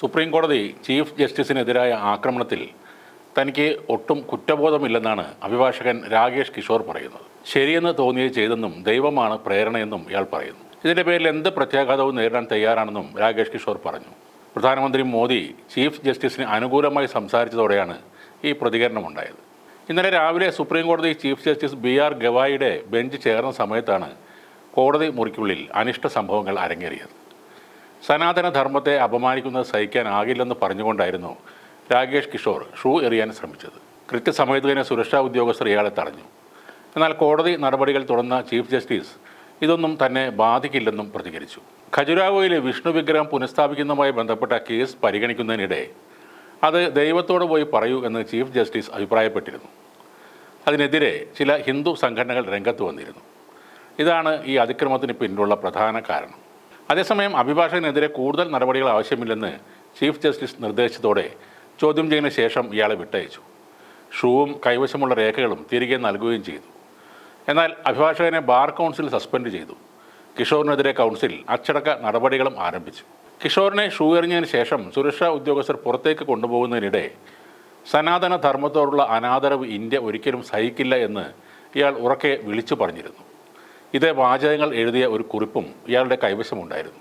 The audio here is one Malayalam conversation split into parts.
സുപ്രീം കോടതി ചീഫ് ജസ്റ്റിസിനെതിരായ ആക്രമണത്തിൽ തനിക്ക് ഒട്ടും കുറ്റബോധമില്ലെന്നാണ് അഭിഭാഷകൻ രാകേഷ് കിഷോർ പറയുന്നത്. ശരിയെന്ന് തോന്നിയത് ചെയ്തെന്നും ദൈവമാണ് പ്രേരണയെന്നും ഇയാൾ പറയുന്നു. ഇതിന്റെ പേരിൽ എന്ത് പ്രത്യാഘാതവും നേരിടാൻ തയ്യാറാണെന്നും രാകേഷ് കിഷോർ പറഞ്ഞു. പ്രധാനമന്ത്രി മോദി ചീഫ് ജസ്റ്റിസിന് അനുകൂലമായി സംസാരിച്ചതോടെയാണ് ഈ പ്രതികരണമുണ്ടായത്. ഇന്നലെ രാവിലെ സുപ്രീം കോടതി ചീഫ് ജസ്റ്റിസ് ബി ആർ ഗവായിയുടെ ബെഞ്ച് ചേർന്ന സമയത്താണ് കോടതി മുറിക്കുള്ളിൽ അനിഷ്ട സംഭവങ്ങൾ അരങ്ങേറിയത്. സനാതന ധർമ്മത്തെ അപമാനിക്കുന്നത് സഹിക്കാനാകില്ലെന്ന് പറഞ്ഞുകൊണ്ടായിരുന്നു രാകേഷ് കിഷോർ ഷൂ എറിയാൻ ശ്രമിച്ചത്. കൃത്യസമയത്ത് തന്നെ സുരക്ഷാ ഉദ്യോഗസ്ഥർ ഇയാളെ തടഞ്ഞു. എന്നാൽ കോടതി നടപടികൾ തുടർന്ന ചീഫ് ജസ്റ്റിസ് ഇതൊന്നും തന്നെ ബാധിക്കില്ലെന്നും പ്രതികരിച്ചു. ഖജുരാവോയിലെ വിഷ്ണു വിഗ്രഹം പുനഃസ്ഥാപിക്കുന്നതുമായി ബന്ധപ്പെട്ട കേസ് പരിഗണിക്കുന്നതിനിടെ അത് ദൈവത്തോട് പോയി പറയൂ എന്ന് ചീഫ് ജസ്റ്റിസ് അഭിപ്രായപ്പെട്ടിരുന്നു. അതിനെതിരെ ചില ഹിന്ദു സംഘടനകൾ രംഗത്ത് വന്നിരുന്നു. ഇതാണ് ഈ അതിക്രമത്തിന് പിന്നിലുള്ള പ്രധാന കാരണം. അതേസമയം അഭിഭാഷകനെതിരെ കൂടുതൽ നടപടികൾ ആവശ്യമില്ലെന്ന് ചീഫ് ജസ്റ്റിസ് നിർദ്ദേശിച്ചതോടെ ചോദ്യം ചെയ്യുന്ന ശേഷം ഇയാളെ വിട്ടയച്ചു. ഷൂവും കൈവശമുള്ള രേഖകളും തിരികെ നൽകുകയും ചെയ്തു. എന്നാൽ അഭിഭാഷകനെ ബാർ കൗൺസിൽ സസ്പെൻഡ് ചെയ്തു. കിഷോറിനെതിരെ കൗൺസിൽ അച്ചടക്ക നടപടികളും ആരംഭിച്ചു. കിഷോറിനെ ഷൂ എറിഞ്ഞതിന് ശേഷം സുരക്ഷാ ഉദ്യോഗസ്ഥർ പുറത്തേക്ക് കൊണ്ടുപോകുന്നതിനിടെ സനാതന ധർമ്മത്തോടുള്ള അനാദരവ് ഇന്ത്യ ഒരിക്കലും സഹിക്കില്ല എന്ന് ഇയാൾ ഉറക്കെ വിളിച്ചു പറഞ്ഞിരുന്നു. ഇതേ വാചകങ്ങൾ എഴുതിയ ഒരു കുറിപ്പും ഇയാളുടെ കൈവശമുണ്ടായിരുന്നു.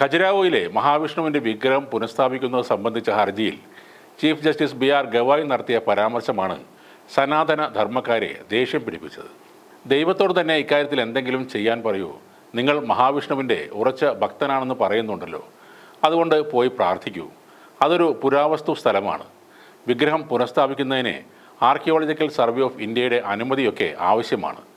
ഖജുരാവോയിലെ മഹാവിഷ്ണുവിന്റെ വിഗ്രഹം പുനഃസ്ഥാപിക്കുന്നത് സംബന്ധിച്ച ഹർജിയിൽ chief justice B R Gavai നടത്തിയ പരാമർശമാണ് സനാതന ധർമ്മക്കാരെ ദേഷ്യം പിടിപ്പിച്ചത്. ദൈവത്തോട് തന്നെ ഇക്കാര്യത്തിൽ എന്തെങ്കിലും ചെയ്യാൻ പറയൂ. നിങ്ങൾ മഹാവിഷ്ണുവിന്റെ ഉറച്ച ഭക്തനാണെന്ന് പറയുന്നുണ്ടല്ലോ. അതുകൊണ്ട് പോയി പ്രാർത്ഥിക്കൂ. അതൊരു പുരാവസ്തു സ്ഥലമാണ്. വിഗ്രഹം പുനഃസ്ഥാപിക്കുന്നതിന് ആർക്കിയോളജിക്കൽ സർവേ ഓഫ് ഇന്ത്യയുടെ അനുമതിയൊക്കെ ആവശ്യമാണ്.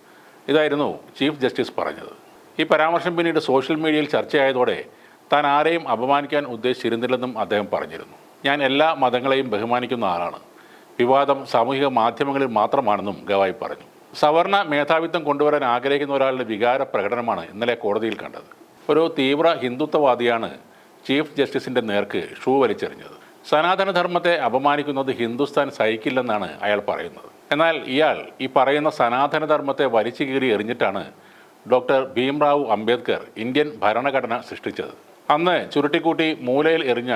ഇതായിരുന്നു ചീഫ് ജസ്റ്റിസ് പറഞ്ഞത്. ഈ പരാമർശം പിന്നീട് സോഷ്യൽ മീഡിയയിൽ ചർച്ചയായതോടെ താൻ ആരെയും അപമാനിക്കാൻ ഉദ്ദേശിച്ചിരുന്നില്ലെന്നും അദ്ദേഹം പറഞ്ഞിരുന്നു. ഞാൻ എല്ലാ മതങ്ങളെയും ബഹുമാനിക്കുന്ന ആളാണ്. വിവാദം സാമൂഹിക മാധ്യമങ്ങളിൽ മാത്രമാണെന്നും ഗവായി പറഞ്ഞു. സവർണ മേധാവിത്വം കൊണ്ടുവരാൻ ആഗ്രഹിക്കുന്ന ഒരാളുടെ വികാര പ്രകടനമാണ് ഇന്നലെ കോടതിയിൽ കണ്ടത്. ഒരു തീവ്ര ഹിന്ദുത്വവാദിയാണ് ചീഫ് ജസ്റ്റിസിന്റെ നേർക്ക് ഷൂ വലിച്ചെറിഞ്ഞത്. സനാതനധർമ്മത്തെ അപമാനിക്കുന്നത് ഹിന്ദുസ്ഥാൻ സഹിക്കില്ലെന്നാണ് അയാൾ പറയുന്നത്. എന്നാൽ ഇയാൾ ഈ പറയുന്ന സനാതനധർമ്മത്തെ വലിച്ചു കീറി എറിഞ്ഞിട്ടാണ് ഡോക്ടർ ഭീംറാവു അംബേദ്കർ ഇന്ത്യൻ ഭരണഘടന സൃഷ്ടിച്ചത്. അന്ന് ചുരുട്ടിക്കൂട്ടി മൂലയിൽ എറിഞ്ഞ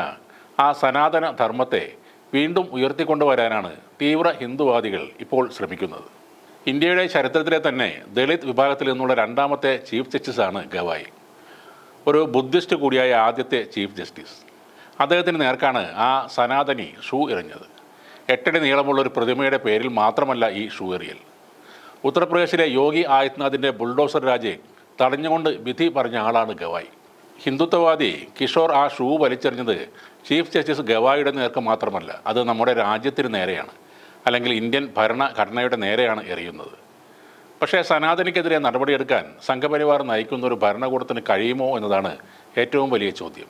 ആ സനാതന ധർമ്മത്തെ വീണ്ടും ഉയർത്തിക്കൊണ്ടുവരാനാണ് തീവ്ര ഹിന്ദുവാദികൾ ഇപ്പോൾ ശ്രമിക്കുന്നത്. ഇന്ത്യയുടെ ചരിത്രത്തിലെ തന്നെ ദളിത് വിഭാഗത്തിൽ നിന്നുള്ള രണ്ടാമത്തെ ചീഫ് ജസ്റ്റിസാണ് ഗവായി. ഒരു ബുദ്ധിസ്റ്റ് കൂടിയായ ആദ്യത്തെ ചീഫ് ജസ്റ്റിസ്. അദ്ദേഹത്തിന് നേർക്കാണ് ആ സനാതനി ഷൂ എറിഞ്ഞത്. എട്ടടി നീളമുള്ള ഒരു പ്രതിമയുടെ പേരിൽ മാത്രമല്ല ഈ ഷൂ എറിയൽ. ഉത്തർപ്രദേശിലെ യോഗി ആദിത്യനാഥിന്റെ ബുൾഡോസർ രാജയെ തടഞ്ഞുകൊണ്ട് വിധി പറഞ്ഞ ആളാണ് ഗവായി. ഹിന്ദുത്വവാദി കിഷോർ ആ ഷൂ വലിച്ചെറിഞ്ഞത് ചീഫ് ജസ്റ്റിസ് ഗവായിയുടെ നേർക്ക് മാത്രമല്ല അത് നമ്മുടെ രാജ്യത്തിന് നേരെയാണ്. അല്ലെങ്കിൽ ഇന്ത്യൻ ഭരണഘടനയുടെ നേരെയാണ് എറിയുന്നത്. പക്ഷേ സനാതനിക്കെതിരെ നടപടിയെടുക്കാൻ സംഘപരിവാർ നയിക്കുന്ന ഒരു ഭരണകൂടത്തിന് കഴിയുമോ എന്നതാണ് ഏറ്റവും വലിയ ചോദ്യം.